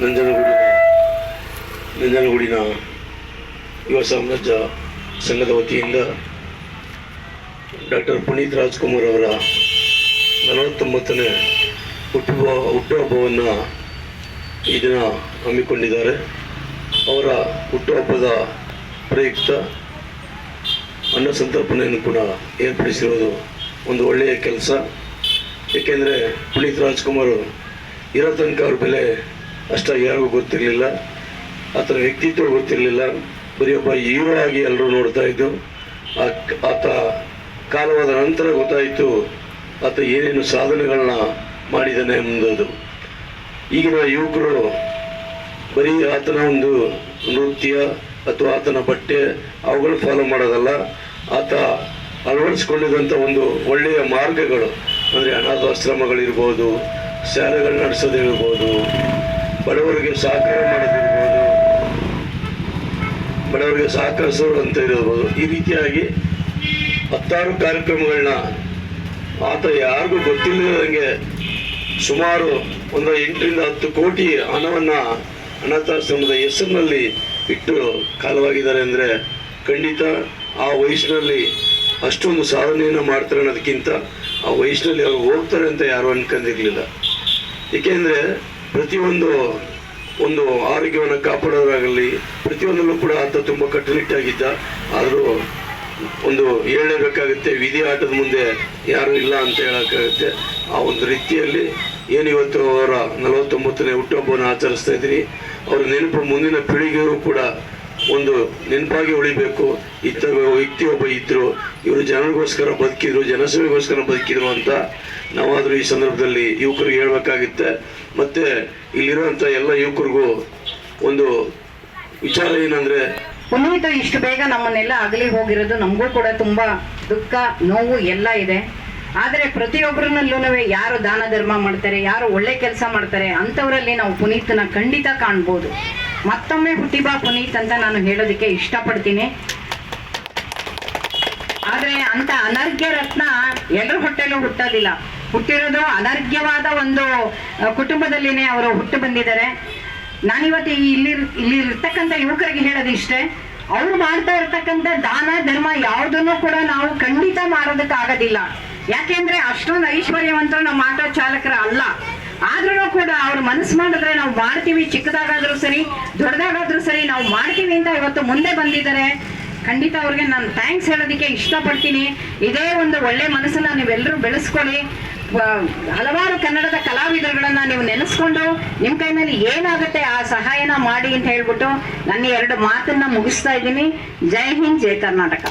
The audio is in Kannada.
ನಂಜನಗೂಡಿನ ನಂಜನಗೂಡಿನ ಯುವ ಸಾಮ್ರಾಜ್ಯ ಸಂಘದ ವತಿಯಿಂದ ಡಾಕ್ಟರ್ ಪುನೀತ್ ರಾಜ್ಕುಮಾರ್ ಅವರ ನಲವತ್ತೊಂಬತ್ತನೇ ಹುಟ್ಟುವ ಹುಟ್ಟುಹಬ್ಬವನ್ನು ಈ ದಿನ ಹಮ್ಮಿಕೊಂಡಿದ್ದಾರೆ. ಅವರ ಹುಟ್ಟುಹಬ್ಬದ ಪ್ರಯುಕ್ತ ಅನ್ನ ಸಂತರ್ಪಣೆಯನ್ನು ಕೂಡ ಏರ್ಪಡಿಸಿರೋದು ಒಂದು ಒಳ್ಳೆಯ ಕೆಲಸ. ಏಕೆಂದರೆ ಪುನೀತ್ ರಾಜ್ಕುಮಾರ್ ಇರೋ ತನಕ ಅವ್ರ ಬೆಲೆ ಅಷ್ಟಾಗಿ ಯಾರಿಗೂ ಗೊತ್ತಿರಲಿಲ್ಲ. ಆತನ ವ್ಯಕ್ತಿತ್ವ ಗೊತ್ತಿರಲಿಲ್ಲ. ಬರೀ ಒಬ್ಬ ಹೀರೋ ಆಗಿ ಎಲ್ಲರೂ ನೋಡ್ತಾ ಇದ್ದು ಆತ ಕಾಲವಾದ ನಂತರ ಗೊತ್ತಾಯಿತು, ಆತ ಏನೇನು ಸಾಧನೆಗಳನ್ನ ಮಾಡಿದ್ದಾನೆ ಎಂಬುದು. ಈಗಿನ ಯುವಕರು ಬರೀ ಆತನ ಒಂದು ನೃತ್ಯ ಅಥವಾ ಆತನ ಬಟ್ಟೆ ಅವುಗಳು ಫಾಲೋ ಮಾಡೋದಲ್ಲ, ಆತ ಅಳವಡಿಸ್ಕೊಂಡಿದ್ದಂಥ ಒಂದು ಒಳ್ಳೆಯ ಮಾರ್ಗಗಳು. ಅಂದರೆ ಅನಾಥಾಶ್ರಮಗಳಿರ್ಬೋದು ಶಾಲೆಗಳು ನಡೆಸೋದಿರ್ಬೋದು ಬಡವರಿಗೆ ಸಹಕಾರ ಮಾಡೋದಿರ್ಬೋದು ಬಡವರಿಗೆ ಸಹಕರಿಸೋರು ಅಂತ ಇರ್ಬೋದು, ಈ ರೀತಿಯಾಗಿ ಹತ್ತಾರು ಕಾರ್ಯಕ್ರಮಗಳನ್ನ ಆತ ಯಾರಿಗೂ ಗೊತ್ತಿಲ್ಲದಂಗೆ ಸುಮಾರು ಒಂದು ಎಂಟರಿಂದ ಹತ್ತು ಕೋಟಿ ಹಣವನ್ನು ಅನಾಥಾಶ್ರಮದ ಹೆಸರಿನಲ್ಲಿ ಇಟ್ಟು ಕಾಲವಾಗಿದ್ದಾರೆ ಅಂದರೆ ಖಂಡಿತ ಆ ವಯಸ್ಸಿನಲ್ಲಿ ಅಷ್ಟೊಂದು ಸಾಧನೆಯನ್ನು ಮಾಡ್ತಾರೆ ಅನ್ನೋದಕ್ಕಿಂತ ಆ ವಯಸ್ಸಿನಲ್ಲಿ ಅವರು ಹೋಗ್ತಾರೆ ಅಂತ ಯಾರು ಅನ್ಕೊಂಡಿರಲಿಲ್ಲ. ಏಕೆಂದರೆ ಪ್ರತಿಯೊಂದು ಒಂದು ಆರೋಗ್ಯವನ್ನು ಕಾಪಾಡೋದಾಗಲಿ ಪ್ರತಿಯೊಂದರಲ್ಲೂ ಕೂಡ ಆತ ತುಂಬ ಕಟ್ಟುನಿಟ್ಟಾಗಿದ್ದ. ಆದರೂ ಒಂದು ಹೇಳಲೇಬೇಕಾಗುತ್ತೆ ವಿಧಿ ಆಟದ ಮುಂದೆ ಯಾರು ಇಲ್ಲ ಅಂತ ಹೇಳೋಕ್ಕಾಗುತ್ತೆ. ಆ ಒಂದು ರೀತಿಯಲ್ಲಿ ಏನು ಇವತ್ತು ಅವರ ನಲವತ್ತೊಂಬತ್ತನೇ ಹುಟ್ಟುಹಬ್ಬವನ್ನು ಆಚರಿಸ್ತಾ ಇದ್ದೀರಿ. ಅವ್ರ ನೆನಪು ಮುಂದಿನ ಪೀಳಿಗೆಯೂ ಕೂಡ ಒಂದು ನೆನಪಾಗಿ ಉಳಿಬೇಕು. ಇತ್ತ ವ್ಯಕ್ತಿ ಒಬ್ಬ ಇದ್ರು, ಇವರು ಜನರಿಗೋಸ್ಕರ ಬದುಕಿದ್ರು, ಜನಸೇವೆಗೋಸ್ಕರ ಬದುಕಿದ್ರು ಅಂತ ನಾವಾದರೂ ಈ ಸಂದರ್ಭದಲ್ಲಿ ಯುವಕರಿಗೆ ಹೇಳಬೇಕಾಗುತ್ತೆ. ಮತ್ತೆ ಇಲ್ಲಿರೋಂಥ ಎಲ್ಲ ಯುವಕರಿಗೂ ಒಂದು ವಿಚಾರ ಏನಂದ್ರೆ ಪುನೀತ್ ಇಷ್ಟು ಬೇಗ ನಮ್ಮನ್ನೆಲ್ಲ ಅಗಲಿ ಹೋಗಿರೋದು ನಮಗೂ ಕೂಡ ತುಂಬ ದುಃಖ, ನೋವು ಎಲ್ಲ ಇದೆ. ಆದರೆ ಪ್ರತಿಯೊಬ್ಬರನ್ನಲ್ಲೂ ಯಾರು ದಾನ ಧರ್ಮ ಮಾಡ್ತಾರೆ, ಯಾರು ಒಳ್ಳೆ ಕೆಲಸ ಮಾಡ್ತಾರೆ, ಅಂಥವರಲ್ಲಿ ನಾವು ಪುನೀತನ ಖಂಡಿತ ಕಾಣ್ಬೋದು. ಮತ್ತೊಮ್ಮೆ ಹುಟ್ಟಿಬಾ ಪುನೀತ್ ಅಂತ ನಾನು ಹೇಳೋದಕ್ಕೆ ಇಷ್ಟಪಡ್ತೀನಿ. ಆದರೆ ಅಂತ ಅನರ್ಘ್ಯ ರತ್ನ ಎಲ್ಲರ ಹೊಟ್ಟೆಲೂ ಹುಟ್ಟೋದಿಲ್ಲ ಹುಟ್ಟಿರೋದು ಅನರ್ಘ್ಯವಾದ ಒಂದು ಕುಟುಂಬದಲ್ಲಿನೇ ಅವರು ಹುಟ್ಟು ಬಂದಿದ್ದಾರೆ. ನಾನಿವತ್ತು ಇಲ್ಲಿ ಇಲ್ಲಿ ಇರ್ತಕ್ಕಂಥ ಯುವಕರಿಗೆ ಹೇಳೋದು ಇಷ್ಟೇ ಅವ್ರು ಮಾಡ್ತಾ ಇರ್ತಕ್ಕಂಥ ದಾನ, ಧರ್ಮ ಯಾವುದನ್ನು ಕೂಡ ನಾವು ಖಂಡಿತ ಮಾಡೋದಕ್ಕಾಗೋದಿಲ್ಲ ಯಾಕೆಂದ್ರೆ ಅಷ್ಟೊಂದು ಐಶ್ವರ್ಯವಂತರು ನಮ್ಮ ಆಟೋ ಚಾಲಕರ ಅಲ್ಲ. ಆದ್ರೂ ಕೂಡ ಅವ್ರು ಮನಸ್ಸು ಮಾಡಿದ್ರೆ ನಾವು ಮಾಡ್ತೀವಿ, ಚಿಕ್ಕದಾಗಾದ್ರೂ ಸರಿ, ದೊಡ್ಡದಾಗಾದ್ರೂ ಸರಿ, ನಾವು ಮಾಡ್ತೀವಿ ಅಂತ ಇವತ್ತು ಮುಂದೆ ಬಂದಿದ್ದಾರೆ. ಖಂಡಿತ ಅವ್ರಿಗೆ ನಾನು ಥ್ಯಾಂಕ್ಸ್ ಹೇಳೋದಕ್ಕೆ ಇಷ್ಟಪಡ್ತೀನಿ. ಇದೇ ಒಂದು ಒಳ್ಳೆ ಮನಸ್ಸನ್ನ ನೀವೆಲ್ಲರೂ ಬೆಳೆಸ್ಕೊಳ್ಳಿ. ಹಲವಾರು ಕನ್ನಡದ ಕಲಾವಿದರುಗಳನ್ನ ನೀವು ನೆನೆಸ್ಕೊಂಡು, ನಿಮ್ಮ ಕೈನಲ್ಲಿ ಏನಾಗುತ್ತೆ ಸಹಾಯನ ಮಾಡಿ ಅಂತ ಹೇಳ್ಬಿಟ್ಟು ನನ್ನ ಎರಡು ಮಾತನ್ನ ಮುಗಿಸ್ತಾ ಇದ್ದೀನಿ. ಜೈ ಹಿಂದ್ ಜೈ ಕರ್ನಾಟಕ.